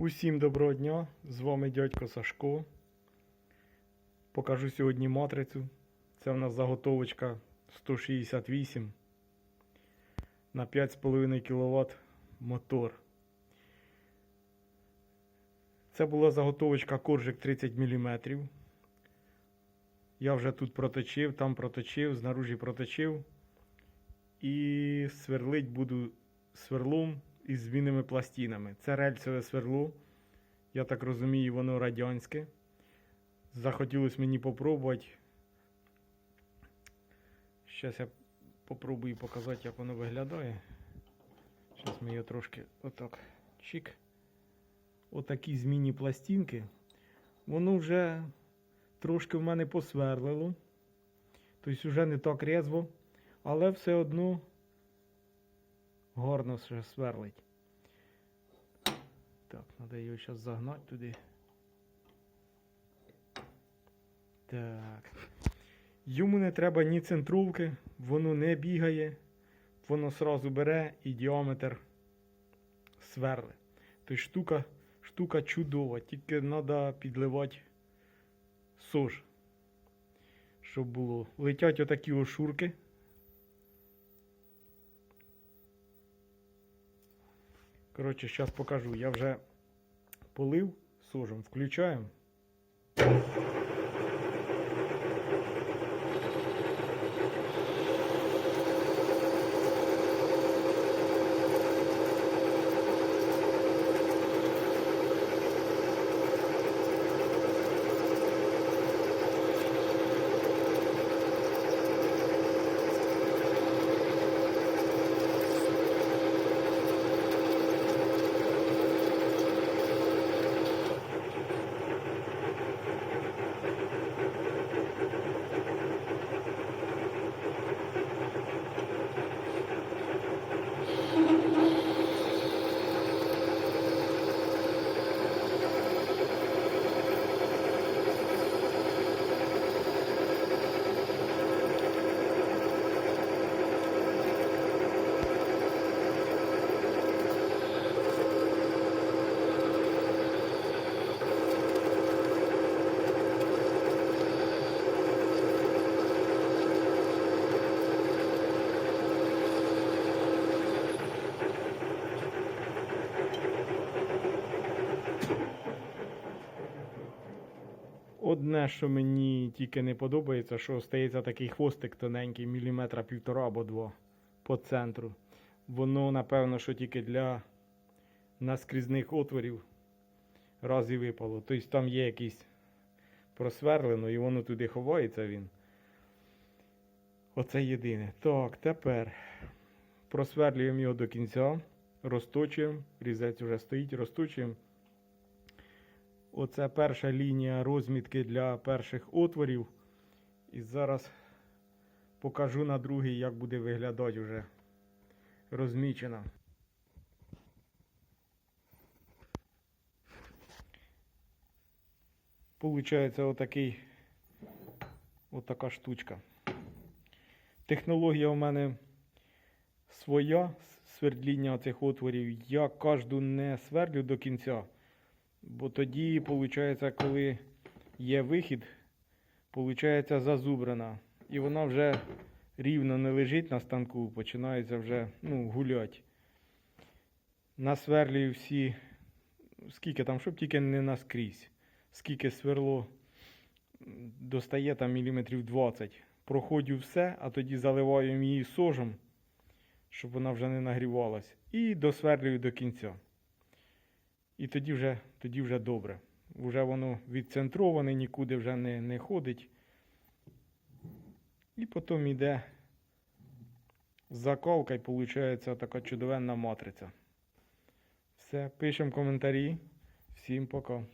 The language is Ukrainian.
Усім доброго дня! З вами дядько Сашко. Покажу сьогодні матрицю. Це в нас заготовочка 168 на 5,5 кВт мотор. Це була заготовочка коржик 30 мм. Я вже тут проточив, там проточив, знаружі проточив. І сверлить буду сверлом із змінними пластинами. Це рельсове сверло. Я так розумію, воно радянське. Захотілося мені попробувати. Зараз я попробую показати, як воно виглядає. Зараз ми його трошки отак чик. Отакі змінні пластинки. Воно вже трошки в мене посверлило. Тобто вже не так різво, але все одно гарно ще сверлить. Так, треба його зараз загнати туди. Так. Йому не треба ні центровки, воно не бігає, воно сразу бере і діаметр сверли. Тобто штука, штука чудова, тільки треба підливати сож. Щоб було. Летять отакі ошурки. Коротше, зараз покажу. Я вже полив сожем, включаємо. Одне, що мені тільки не подобається, що стається такий хвостик тоненький, міліметра півтора або два по центру. Воно, напевно, що тільки для наскрізних отворів раз і випало. Тобто там є якийсь просверлено і воно туди ховається він. Оце єдине. Так, тепер просверлюємо його до кінця, розточуємо, різець вже стоїть, розточуємо. Оце перша лінія розмітки для перших отворів. І зараз покажу на другий, як буде виглядати вже розмічена. Получається отакий, отака штучка. Технологія у мене своя свердління цих отворів. Я кожну не сверлю до кінця. Бо тоді, виходить, коли є вихід, виходить зазубрана. І вона вже рівно не лежить на станку, починається вже ну, гулять. Насверлюю всі, скільки там, щоб тільки не наскрізь. Скільки сверло достає там міліметрів 20. Проходжу все, а тоді заливаю її сожем, щоб вона вже не нагрівалась. І досверлюю до кінця. І тоді вже, тоді вже добре. Вже воно відцентроване, нікуди вже не, не ходить. І потім йде закалка і виходить така чудовенна матриця. Все, пишемо коментарі. Всім пока.